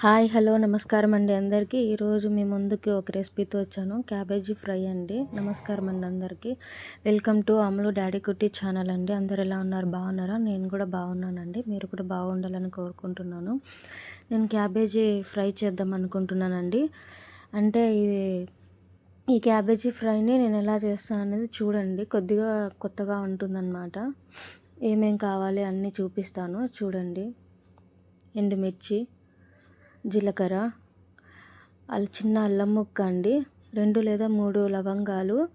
Hi hello నమస్కారం అండి అందరికీ. ఈరోజు మీ ముందుకి ఒక రెసిపీతో వచ్చాను. క్యాబేజీ ఫ్రై అండి. నమస్కారం అండి అందరికీ. Welcome to Amalu daddy Kutti channel అండి. అందరు ఎలా ఉన్నారు? బాగున్నారా? నేను కూడా బాగున్నానండి. మీరు కూడా బాగుండాలని కోరుకుంటున్నాను. నేను క్యాబేజీ ఫ్రై చేద్దాం అనుకుంటున్నానండి. అంటే ఇది ఈ క్యాబేజీ ఫ్రైని నేను ఎలా చేస్తాను అనేది చూడండి. కొద్దిగా కొత్తగా ఉంటుందన్నమాట. ఏమేం కావాలి అన్నీ చూపిస్తాను. చూడండి. ఎండుమిర్చి జీలకర్ర అల్ చిన్న అల్లం ముక్క అండి. రెండు లేదా మూడు లవంగాలు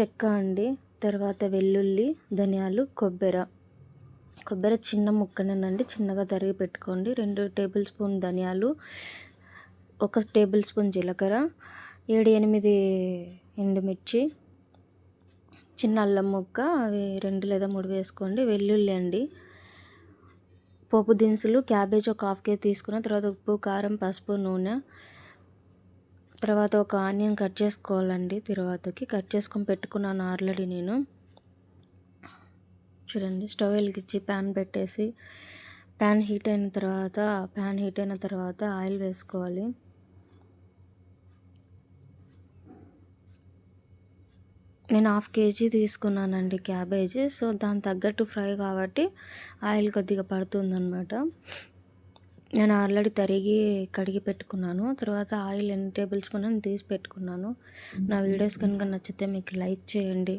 చెక్క అండి. తర్వాత వెల్లుల్లి ధనియాలు కొబ్బరి. కొబ్బరి చిన్న ముక్కనండి చిన్నగా తరిగి పెట్టుకోండి. రెండు టేబుల్ స్పూన్ ధనియాలు ఒక టేబుల్ స్పూన్ జీలకర్ర ఏడు ఎనిమిది ఎండుమిర్చి చిన్న అల్లం ముక్క అవి రెండు లేదా మూడు వేసుకోండి. వెల్లుల్లి అండి. పోపు దినుసులు క్యాబేజ్ ఒక హాఫ్ కేజీ తీసుకున్న తర్వాత ఉప్పు కారం పసుపు నూనె. తర్వాత ఒక ఆనియన్ కట్ చేసుకోవాలండి తర్వాతకి. కట్ చేసుకొని పెట్టుకున్నాను ఆల్రెడీ నేను. చూడండి స్టవ్ వెలిగించి ప్యాన్ పెట్టేసి ప్యాన్ హీట్ అయిన తర్వాత ప్యాన్ హీట్ అయిన తర్వాత ఆయిల్ వేసుకోవాలి. నేను హాఫ్ కేజీ తీసుకున్నానండి క్యాబేజీ. సో దాని తగ్గట్టు ఫ్రై కాబట్టి ఆయిల్ కొద్దిగా పడుతుందన్నమాట. నేను ఆల్రెడీ తరిగి కడిగి పెట్టుకున్నాను. తర్వాత ఆయిల్ ఎన్ని టేబుల్ స్పూన్ అని తీసి పెట్టుకున్నాను. నా వీడియోస్ కనుక నచ్చితే మీకు లైక్ చేయండి.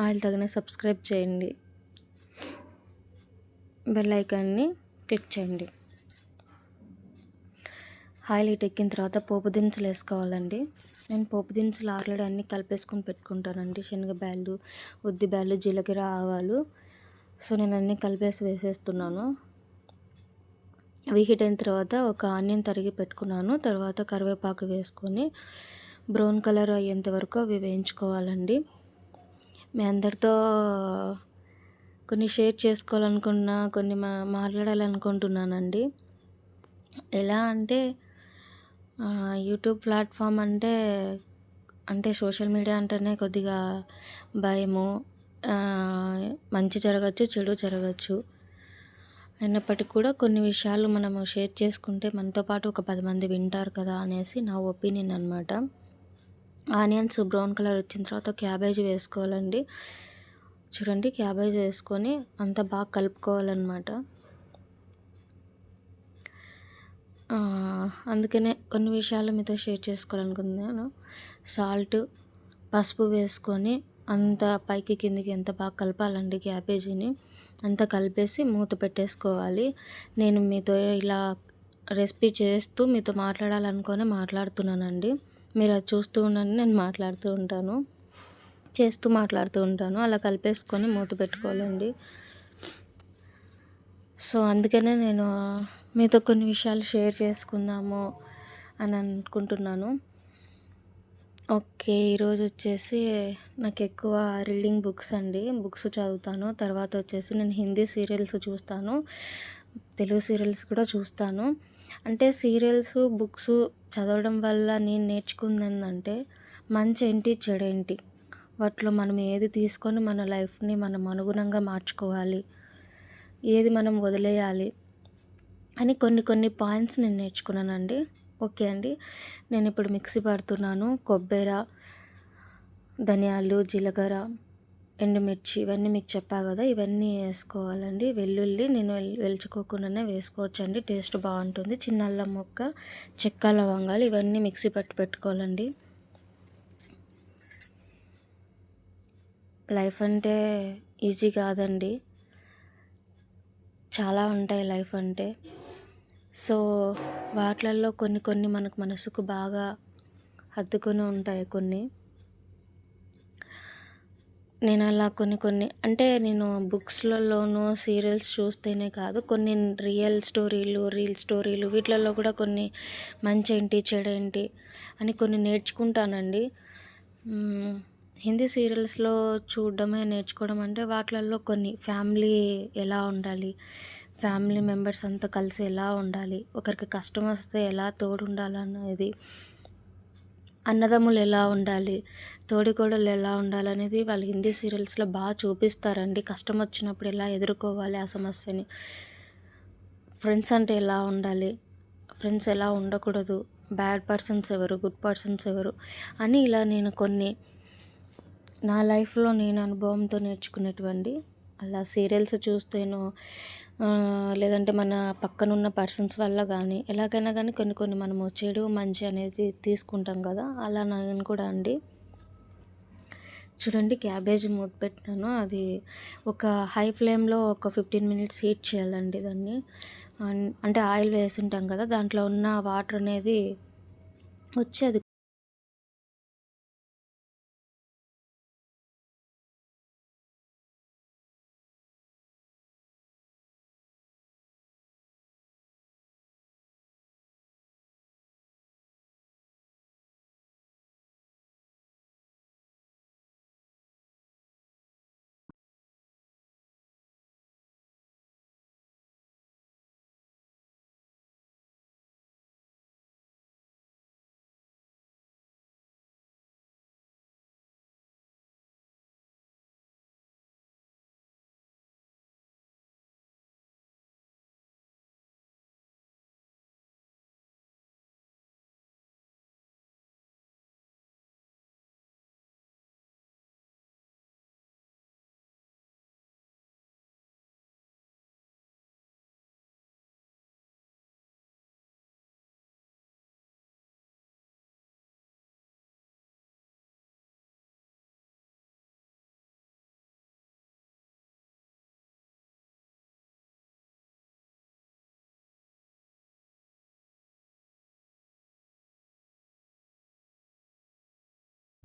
ఆయిల్ తగిన సబ్స్క్రైబ్ చేయండి. బెల్ ఐకాన్ని క్లిక్ చేయండి. ఆయిల్ ఎక్కిన తర్వాత పోపు దినుసులు వేసుకోవాలండి. నేను పోపు దినుసులు ఆల్రెడీ అన్నీ కలిపేసుకొని పెట్టుకుంటానండి. శనగబ్యాళ్ళు ఉద్దిబ్యాళ్ళు జీలకర్ర ఆవాలు. సో నేను అన్నీ కలిపేసి వేసేస్తున్నాను. అవి హీట్ అయిన తర్వాత ఒక ఆనియన్ తరిగి పెట్టుకున్నాను. తర్వాత కరివేపాకు వేసుకొని బ్రౌన్ కలర్ అయ్యేంత వరకు అవి వేయించుకోవాలండి. మీ అందరితో కొన్ని షేర్ చేసుకోవాలనుకున్నా కొన్ని మా మాట్లాడాలనుకుంటున్నానండి. ఎలా అంటే యూట్యూబ్ ప్లాట్ఫామ్ అంటే అంటే సోషల్ మీడియా అంటేనే కొద్దిగా భయము. మంచి జరగచ్చు చెడు జరగచ్చు. అయినప్పటికీ కూడా కొన్ని విషయాలు మనము షేర్ చేసుకుంటే మనతో పాటు ఒక పది మంది వింటారు కదా అనేసి నా ఒపీనియన్ అనమాట ఆనియన్స్ బ్రౌన్ కలర్ వచ్చిన తర్వాత క్యాబేజ్ వేసుకోవాలండి. చూడండి క్యాబేజ్ వేసుకొని అంతా బాగా కలుపుకోవాలన్నమాట. అందుకనే కొన్ని విషయాలు మీతో షేర్ చేసుకోవాలనుకున్నాను సాల్ట్ పసుపు వేసుకొని అంత పైకి కిందికి ఎంత బాగా కలపాలండి క్యాబేజీని అంత కలిపేసి మూత పెట్టేసుకోవాలి. నేను మీతో ఇలా రెసిపీ చేస్తూ మీతో మాట్లాడాలనుకొని మాట్లాడుతున్నానండి. మీరు అది చూస్తూ ఉండండి నేను మాట్లాడుతూ ఉంటాను. చేస్తూ మాట్లాడుతూ ఉంటాను. అలా కలిపేసుకొని మూత పెట్టుకోవాలండి. సో అందుకనే నేను మీతో కొన్ని విషయాలు షేర్ చేసుకుందాము అని అనుకుంటున్నాను. ఓకే ఈరోజు వచ్చేసి నాకు ఎక్కువ రీడింగ్ బుక్స్ అండి. బుక్స్ చదువుతాను తర్వాత వచ్చేసి నేను హిందీ సీరియల్స్ చూస్తాను తెలుగు సీరియల్స్ కూడా చూస్తాను. అంటే సీరియల్స్ బుక్స్ చదవడం వల్ల నేను నేర్చుకుంది ఏంటంటే మంచి ఏంటి చెడేంటి వాటిలో మనం ఏది తీసుకొని మన లైఫ్ని మనం అనుగుణంగా మార్చుకోవాలి. ఏది మనం వదిలేయాలి? అని కొన్ని కొన్ని పాయింట్స్ నేను నేర్చుకున్నానండి. ఓకే అండి. నేను ఇప్పుడు మిక్సీ పడుతున్నాను. కొబ్బరి ధనియాలు జీలకర్ర ఎండుమిర్చి ఇవన్నీ మీకు చెప్పా కదా ఇవన్నీ వేసుకోవాలండి. వెల్లుల్లి నేను వెలుచుకోకుండానే వేసుకోవచ్చండి. టేస్ట్ బాగుంటుంది. చిన్న అల్లం ముక్క చెక్క లవంగాలు ఇవన్నీ మిక్సీ పట్టి పెట్టుకోవాలండి. లైఫ్ అంటే ఈజీ కాదండి. చాలా ఉంటాయి లైఫ్ అంటే. సో వాటిలలో కొన్ని కొన్ని మనకు మనసుకు బాగా హత్తుకొని ఉంటాయి కొన్ని. నేను అలా కొన్ని కొన్ని అంటే నేను బుక్స్లలోనూ సీరియల్స్ చూస్తేనే కాదు కొన్ని రియల్ స్టోరీలు రీల్ స్టోరీలు వీటిలలో కూడా కొన్ని మంచి ఏంటి చెడేంటి అని కొన్ని నేర్చుకుంటానండి. హిందీ సీరియల్స్లో చూడడమే నేర్చుకోవడం అంటే వాటిలలో కొన్ని ఫ్యామిలీ ఎలా ఉండాలి ఫ్యామిలీ మెంబర్స్ అంతా కలిసి ఎలా ఉండాలి? ఒకరికి కష్టం వస్తే ఎలా తోడు ఉండాలనేది అన్నదమ్ములు ఎలా ఉండాలి? తోడికోడలు ఎలా ఉండాలనేది వాళ్ళు హిందీ సీరియల్స్లో బాగా చూపిస్తారండి. కష్టం వచ్చినప్పుడు ఎలా ఎదుర్కోవాలి ఆ సమస్యని? ఫ్రెండ్స్ అంటే ఎలా ఉండాలి? ఫ్రెండ్స్ ఎలా ఉండకూడదు? బ్యాడ్ పర్సన్స్ ఎవరు? గుడ్ పర్సన్స్ ఎవరు? అని ఇలా నేను కొన్ని నా లైఫ్లో నేను అనుభవంతో నేర్చుకునేటువంటి అలా సీరియల్స్ చూస్తేనో లేదంటే మన పక్కనున్న పర్సన్స్ వల్ల కానీ ఎలాగైనా కానీ కొన్ని కొన్ని మనము చెడు మంచి అనేది తీసుకుంటాం కదా. అలా నేను కూడా అండి. చూడండి క్యాబేజ్ మూత పెట్టినాను. అది ఒక హై ఫ్లేమ్లో ఒక ఫిఫ్టీన్ మినిట్స్ హీట్ చేయాలండి దాన్ని. అంటే ఆయిల్ వేసి ఉంటాం కదా దాంట్లో ఉన్న వాటర్ అనేది వచ్చి అది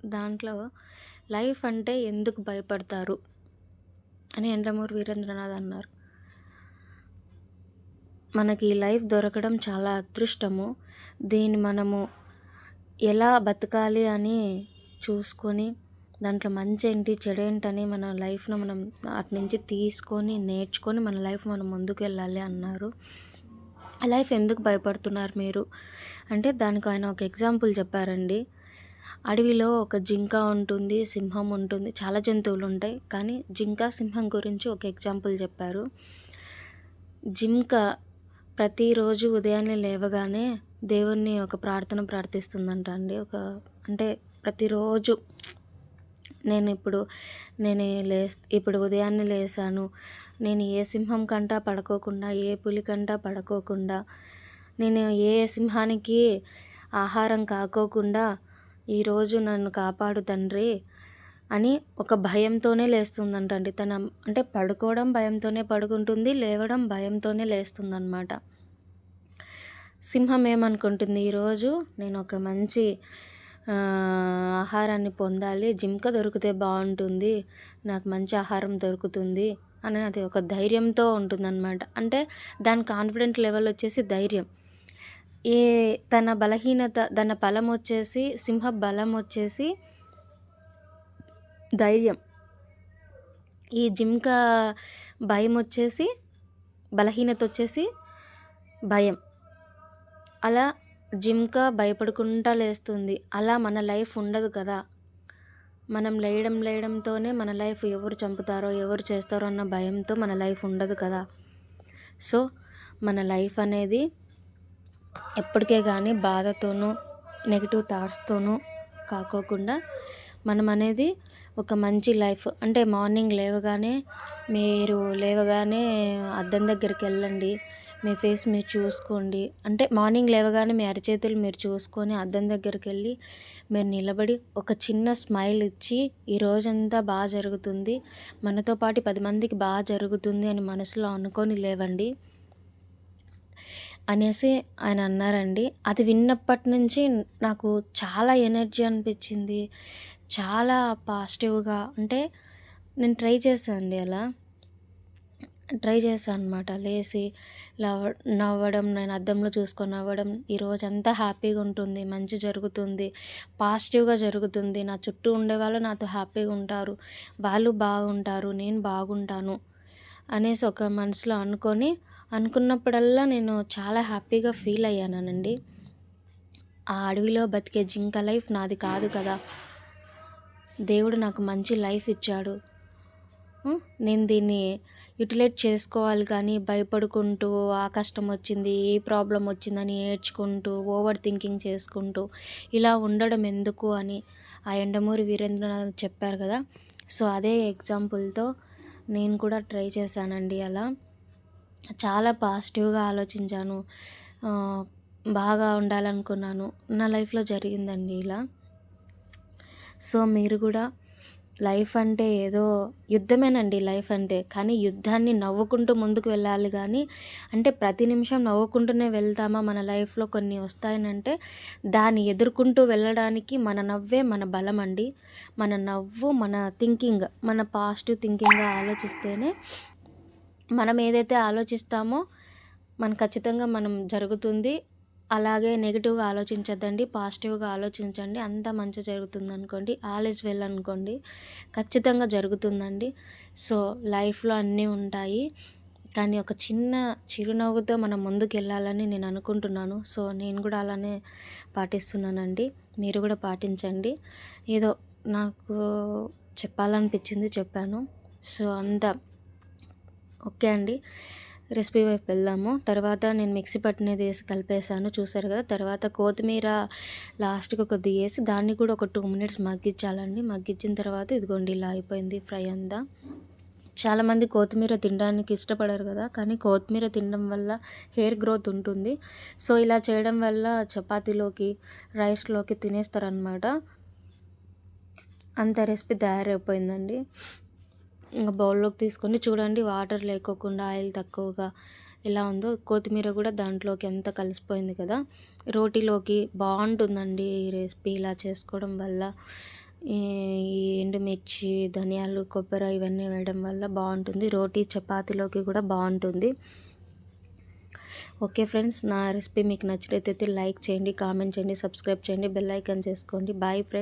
దాంట్లో లైఫ్ అంటే ఎందుకు భయపడతారు? అని ఎండ్రమూరి వీరేంద్రనాథ్ అన్నారు. మనకి లైఫ్ దొరకడం చాలా అదృష్టము. దీన్ని మనము ఎలా బతకాలి అని చూసుకొని దాంట్లో మంచి ఏంటి చెడు ఏంటని మన లైఫ్ను మనం అటు నుంచి తీసుకొని నేర్చుకొని మన లైఫ్ మనం ముందుకు వెళ్ళాలి అన్నారు. లైఫ్ ఎందుకు భయపడుతున్నారు మీరు? అంటే దానికి ఆయన ఒక ఎగ్జాంపుల్ చెప్పారండి. అడవిలో ఒక జింక ఉంటుంది సింహం ఉంటుంది చాలా జంతువులు ఉంటాయి. కానీ జింక సింహం గురించి ఒక ఎగ్జాంపుల్ చెప్పారు. జింక ప్రతిరోజు ఉదయాన్నే లేవగానే దేవుణ్ణి ఒక ప్రార్థన ప్రార్థిస్తుందంట అండి. ఒక అంటే ప్రతిరోజు నేను ఇప్పుడు నేను లే ఇప్పుడు ఉదయాన్నే లేసాను నేను ఏ సింహం కంటా పడుకోకుండా ఏ పులి కంటా పడుకోకుండా నేను ఏ సింహానికి ఆహారం కాకోకుండా ఈరోజు నన్ను కాపాడు తండ్రి అని ఒక భయంతోనే లేస్తుందంటండి. తన అంటే పడుకోవడం భయంతోనే పడుకుంటుంది లేవడం భయంతోనే లేస్తుందన్నమాట. సింహం ఏమనుకుంటుంది? ఈరోజు నేను ఒక మంచి ఆహారాన్ని పొందాలి జింక దొరికితే బాగుంటుంది నాకు మంచి ఆహారం దొరుకుతుంది అని అది ఒక ధైర్యంతో ఉంటుందన్నమాట. అంటే దాని కాన్ఫిడెంట్ లెవెల్ వచ్చేసి ధైర్యం. ఏ తన బలహీనత తన బలం వచ్చేసి సింహ బలం వచ్చేసి ధైర్యం. ఈ జింక భయం వచ్చేసి బలహీనత వచ్చేసి భయం. అలా జింక భయపడుకుంటా లేస్తుంది. అలా మన లైఫ్ ఉండదు కదా. మనం లేయడం లేయడంతోనే మన లైఫ్ ఎవరు చంపుతారో ఎవరు చేస్తారో అన్న భయంతో మన లైఫ్ ఉండదు కదా. సో మన లైఫ్ అనేది ఎప్పటికే కానీ బాధతోనూ నెగిటివ్ థాట్స్తోనూ కాకోకుండా మనం అనేది ఒక మంచి లైఫ్. అంటే మార్నింగ్ లేవగానే మీరు లేవగానే అద్దం దగ్గరికి వెళ్ళండి. మీ ఫేస్ మీరు చూసుకోండి. అంటే మార్నింగ్ లేవగానే మీ అరచేతులు మీరు చూసుకొని అద్దం దగ్గరికి వెళ్ళి మీరు నిలబడి ఒక చిన్న స్మైల్ ఇచ్చి ఈ రోజంతా బాగా జరుగుతుంది. మనతో పాటు పది మందికి బాగా జరుగుతుంది అని మనసులో అనుకొని లేవండి. అనేసి ఆయన అన్నారండి. అది విన్నప్పటి నుంచి నాకు చాలా ఎనర్జీ అనిపించింది. చాలా పాజిటివ్గా అంటే నేను ట్రై చేశాను అండి అలా. ట్రై చేశాను అనమాట లేచి లవ్ నవ్వడం నేను అద్దంలో చూసుకొని నవ్వడం ఈరోజు అంతా హ్యాపీగా ఉంటుంది మంచి జరుగుతుంది పాజిటివ్గా జరుగుతుంది. నా చుట్టూ ఉండే వాళ్ళు నాతో హ్యాపీగా ఉంటారు వాళ్ళు బాగుంటారు నేను బాగుంటాను అనేసి ఒక మనసులో అనుకొని అనుకున్నప్పుడల్లా నేను చాలా హ్యాపీగా ఫీల్ అయ్యానండి ఆ అడవిలో బతికే జింక లైఫ్ నాది కాదు కదా. దేవుడు నాకు మంచి లైఫ్ ఇచ్చాడు. నేను దీన్ని యూటిలైజ్ చేసుకోవాలి కానీ భయపడుకుంటూ ఆ కష్టం వచ్చింది ఏ ప్రాబ్లం వచ్చిందని ఏడ్చుకుంటూ ఓవర్ థింకింగ్ చేసుకుంటూ ఇలా ఉండడం ఎందుకు అని ఆ ఎండమూరి వీరేంద్రనాథ్ చెప్పారు కదా. సో అదే ఎగ్జాంపుల్తో నేను కూడా ట్రై చేశానండి అలా. చాలా పాజిటివ్గా ఆలోచించాను. బాగా ఉండాలనుకున్నాను. నా లైఫ్లో జరిగిందండి ఇలా. సో మీరు కూడా లైఫ్ అంటే ఏదో యుద్ధమేనండి లైఫ్ అంటే. కానీ యుద్ధాన్ని నవ్వుకుంటూ ముందుకు వెళ్ళాలి కానీ అంటే ప్రతి నిమిషం నవ్వుకుంటూనే వెళ్తామా మన లైఫ్లో కొన్ని వస్తాయనంటే దాన్ని ఎదుర్కొంటూ వెళ్ళడానికి మన నవ్వే మన బలం అండి మన నవ్వు మన థింకింగ్ మన పాజిటివ్ థింకింగ్గా ఆలోచిస్తేనే మనం ఏదైతే ఆలోచిస్తామో మన ఖచ్చితంగా మనం జరుగుతుంది. అలాగే నెగిటివ్గా ఆలోచించద్దండి పాజిటివ్గా ఆలోచించండి. అంత మంచి జరుగుతుంది అనుకోండి ఆల్ వెల్ అనుకోండి ఖచ్చితంగా జరుగుతుందండి. సో లైఫ్లో అన్నీ ఉంటాయి. కానీ ఒక చిన్న చిరునవ్వుతో మనం ముందుకు వెళ్ళాలని నేను అనుకుంటున్నాను. సో నేను కూడా అలానే పాటిస్తున్నానండి. మీరు కూడా పాటించండి. ఏదో నాకు చెప్పాలనిపించింది చెప్పాను. సో అంత ఓకే అండి. రెసిపీ వైపు వెళ్దాము. తర్వాత నేను మిక్సీ పట్టినది వేసి కలిపేసాను చూసారు కదా? తర్వాత కొత్తిమీర లాస్ట్కి కొద్దిగా వేసి దాన్ని కూడా ఒక టూ మినిట్స్ మగ్గించాలండి. మగ్గించిన తర్వాత ఇదిగోండి ఇలా అయిపోయింది ఫ్రై అంతా. చాలామంది కొత్తిమీర తినడానికి ఇష్టపడరు కదా? కానీ కొత్తిమీర తినడం వల్ల హెయిర్ గ్రోత్ ఉంటుంది. సో ఇలా చేయడం వల్ల చపాతీలోకి రైస్లోకి తినేస్తారనమాట అంత రెసిపీ తయారైపోయిందండి. ఇంకా బౌల్లోకి తీసుకొని చూడండి వాటర్ లేకోకుండా ఆయిల్ తక్కువగా ఎలా ఉందో. కొత్తిమీర కూడా దాంట్లోకి ఎంత కలిసిపోయింది కదా. రోటీలోకి బాగుంటుందండి ఈ రెసిపీ ఇలా చేసుకోవడం వల్ల. ఈ ఎండుమిర్చి ధనియాలు కొబ్బరి ఇవన్నీ వేయడం వల్ల బాగుంటుంది. రోటీ చపాతీలోకి కూడా బాగుంటుంది. ఓకే ఫ్రెండ్స్ నా రెసిపీ మీకు నచ్చినట్లయితే లైక్ చేయండి కామెంట్ చేయండి సబ్స్క్రైబ్ చేయండి బెల్ ఐకాన్ చేసుకోండి. Bye friends.